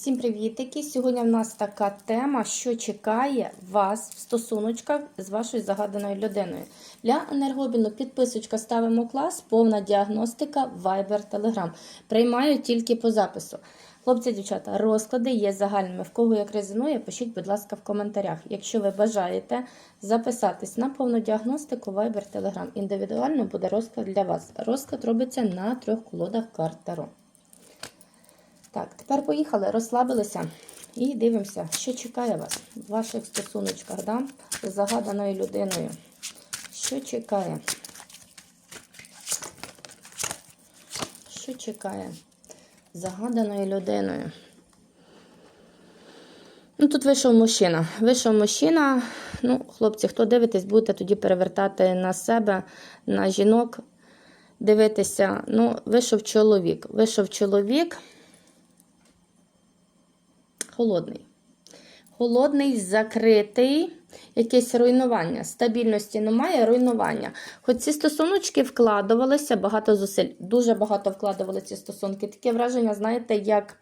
Всім привітики! Сьогодні в нас така тема, що чекає вас в стосуночках з вашою загаданою людиною. Для енергобіну підписочка ставимо клас, повна діагностика, Viber, Telegram. Приймаю тільки по запису. Хлопці, дівчата, розклади є загальними. В кого як резонує, пишіть, будь ласка, в коментарях. Якщо ви бажаєте записатись на повну діагностику, Viber, Telegram. Індивідуально буде розклад для вас. Розклад робиться на трьох колодах карт Таро. Так, тепер поїхали, розслабилися і дивимося, що чекає вас в ваших стосуночках да? з загаданою людиною. Що чекає? Що чекає загаданою людиною? Ну, тут вийшов мужчина. Вийшов мужчина. Ну, хлопці, хто дивитесь, будете тоді перевертати на себе, на жінок, дивитися. Ну, вийшов чоловік. Вийшов чоловік холодний. Холодний, закритий, якесь руйнування. Стабільності немає, руйнування. Хоч ці стосуночки вкладувалися, багато зусиль, дуже багато вкладували ці стосунки. Таке враження, знаєте, як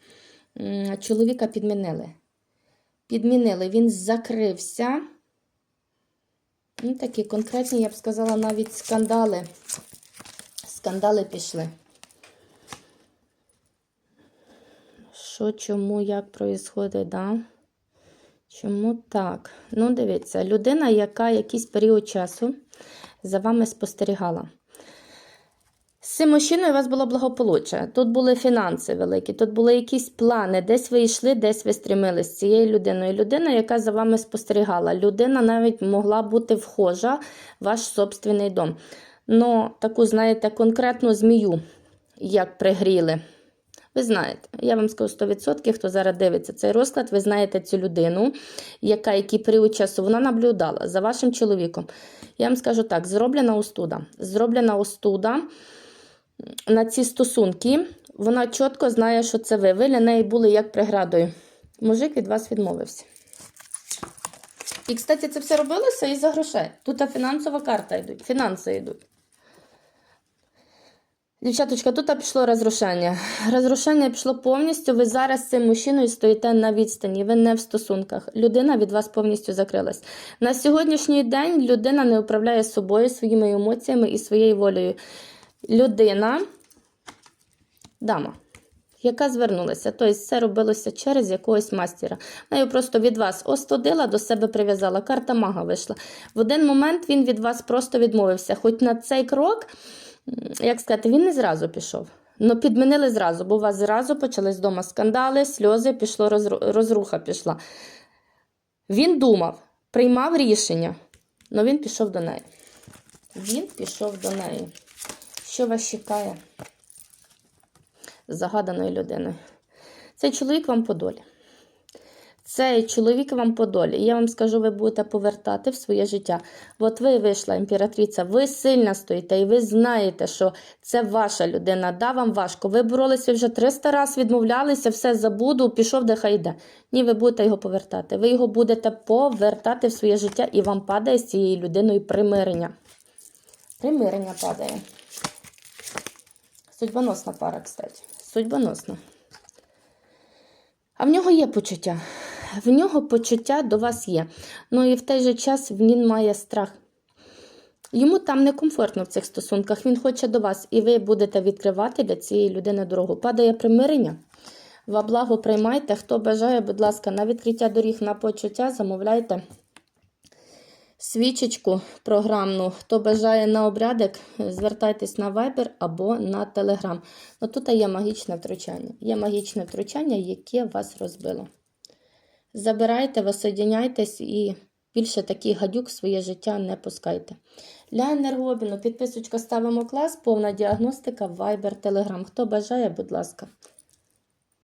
чоловіка підмінили. Підмінили, він закрився. Ну, такі конкретні, я б сказала, навіть скандали. Скандали пішли. Що, чому, як проїсходить, да? Чому так? Ну, дивіться, людина, яка якийсь період часу за вами спостерігала. З цим мужчиною у вас було благополуччя. Тут були фінанси великі, тут були якісь плани, десь ви йшли, десь ви стрімились з цією людиною. Людина, яка за вами спостерігала. Людина навіть могла бути вхожа в ваш собственний дом. Ну, таку, знаєте, конкретну змію, як пригріли. Ви знаєте, я вам скажу 100%, хто зараз дивиться цей розклад, ви знаєте цю людину, яка який період часу вона наблюдала за вашим чоловіком. Я вам скажу так: зроблена остуда. Зроблена остуда на ці стосунки. Вона чітко знає, що це ви. Ви для неї були як преградою. Мужик від вас відмовився. І, кстати, це все робилося із-за грошей. Тут фінансова карта йдуть, фінанси йдуть. Дівчаточка, тут пішло розрушення. Розрушення пішло повністю. Ви зараз з цим мужчиною стоїте на відстані, ви не в стосунках. Людина від вас повністю закрилась. На сьогоднішній день людина не управляє собою, своїми емоціями і своєю волею. Людина, дама, яка звернулася, тобто це робилося через якогось мастера. Вона просто від вас остудила, до себе прив'язала. Карта мага вийшла. В один момент він від вас просто відмовився. Хоч на цей крок як сказати, він не зразу пішов. Ну, підмінили зразу, бо у вас зразу почались вдома скандали, сльози, пішло розру- розруха пішла. Він думав, приймав рішення, але він пішов до неї. Він пішов до неї. Що вас чекає з загаданою людиною? Цей чоловік вам по долі. Цей чоловік вам по долі. Я вам скажу, ви будете повертати в своє життя. От ви вийшла імператриця, ви сильно стоїте, і ви знаєте, що це ваша людина. Да, вам важко. Ви боролися вже 300 разів, відмовлялися, все забуду, пішов, де хай йде. Ні, ви будете його повертати. Ви його будете повертати в своє життя, і вам падає з цією людиною примирення. Примирення падає. Судьбоносна пара, кстати. Судьбоносна. А в нього є почуття. В нього почуття до вас є. Ну і в той же час він має страх. Йому там некомфортно в цих стосунках, він хоче до вас, і ви будете відкривати для цієї людини дорогу. Падає примирення. Во благо приймайте. Хто бажає, будь ласка, на відкриття доріг на почуття замовляйте свічечку програмну. Хто бажає на обрядок, звертайтесь на Viber або на Telegram. Ну тут є магічне втручання. Є магічне втручання, яке вас розбило. Забирайте, воссоединяйтесь і більше таких гадюк в своє життя не пускайте. Для енергообміну підписочка ставимо клас, повна діагностика, вайбер, телеграм. Хто бажає, будь ласка.